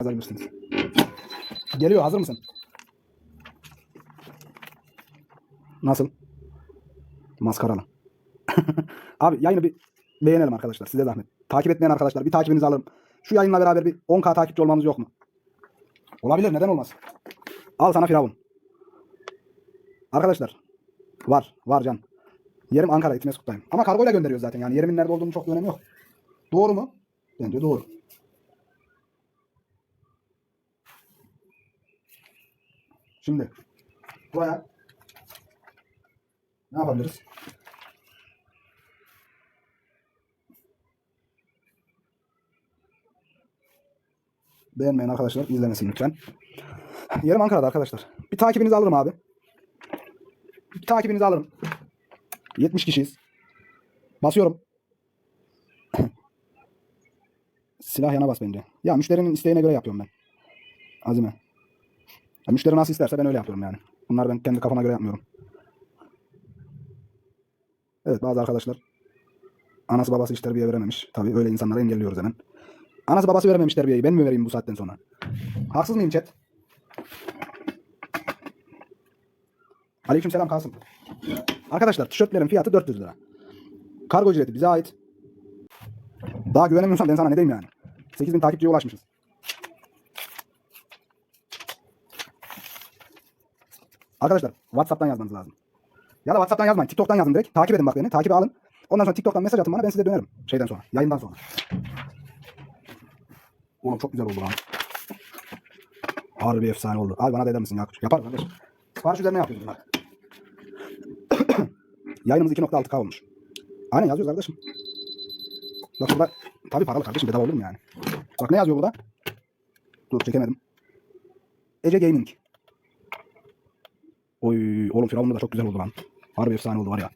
yazabilirsiniz. Geliyor hazır mısın? Nasıl? Maskaralı. Abi yayını bir beğenelim arkadaşlar size zahmet. Takip etmeyen arkadaşlar bir takibinizi alırım. Şu yayınla beraber bir 10k takipçi olmamız yok mu? Olabilir neden olmaz? Al sana Firavun. Arkadaşlar var var can. Yerim Ankara İtimeskut'tayım. Ama kargoyla gönderiyoruz zaten yani yerimin nerede olduğunu çok bir önemi yok. Doğru mu? Bence doğru. Şimdi buraya ne yapabiliriz? Beğenmeyen arkadaşlar izlemesin lütfen. Yerim Ankara'da arkadaşlar. Bir takibinizi alırım abi. Bir takibinizi alırım. 70 kişiyiz. Basıyorum. Silah yana bas bence. Ya müşterinin isteğine göre yapıyorum ben. Azime. Ya müşteri nasıl isterse ben öyle yapıyorum yani. Bunları ben kendi kafama göre yapmıyorum. Evet bazı arkadaşlar anası babası hiç terbiye verememiş. Tabii öyle insanları engelliyoruz hemen. Anası babası verememiş terbiyeyi. Ben mi vereyim bu saatten sonra? Haksız mıyım chat? Aleykümselam Kasım. Arkadaşlar tişörtlerin fiyatı 400 lira. Kargo ücreti bize ait. Daha güvenemiyorsan ben sana ne diyeyim yani. 8000 takipçiye ulaşmışız. Arkadaşlar WhatsApp'tan yazmanız lazım. Ya da WhatsApp'tan yazmayın. TikTok'tan yazın direkt. Takip edin bak beni. Takibe alın. Ondan sonra TikTok'tan mesaj atın bana. Ben size dönerim. Şeyden sonra. Yayından sonra. Oğlum çok güzel oldu lan. Harbi efsane oldu. Abi bana da eder misin ya? Yapar kardeş. Sipariş üzerine yapıyoruz bunlar. Yayınımız 2.6K olmuş. Aynen yazıyoruz kardeşim. Bak burada tabii paralı kardeşim bedava olur mu yani? Bak ne yazıyor burada? Dur çekemedim. Ece Gaming. Oy oğlum Firavun'da da çok güzel oldu lan. Harbi efsane oldu var ya.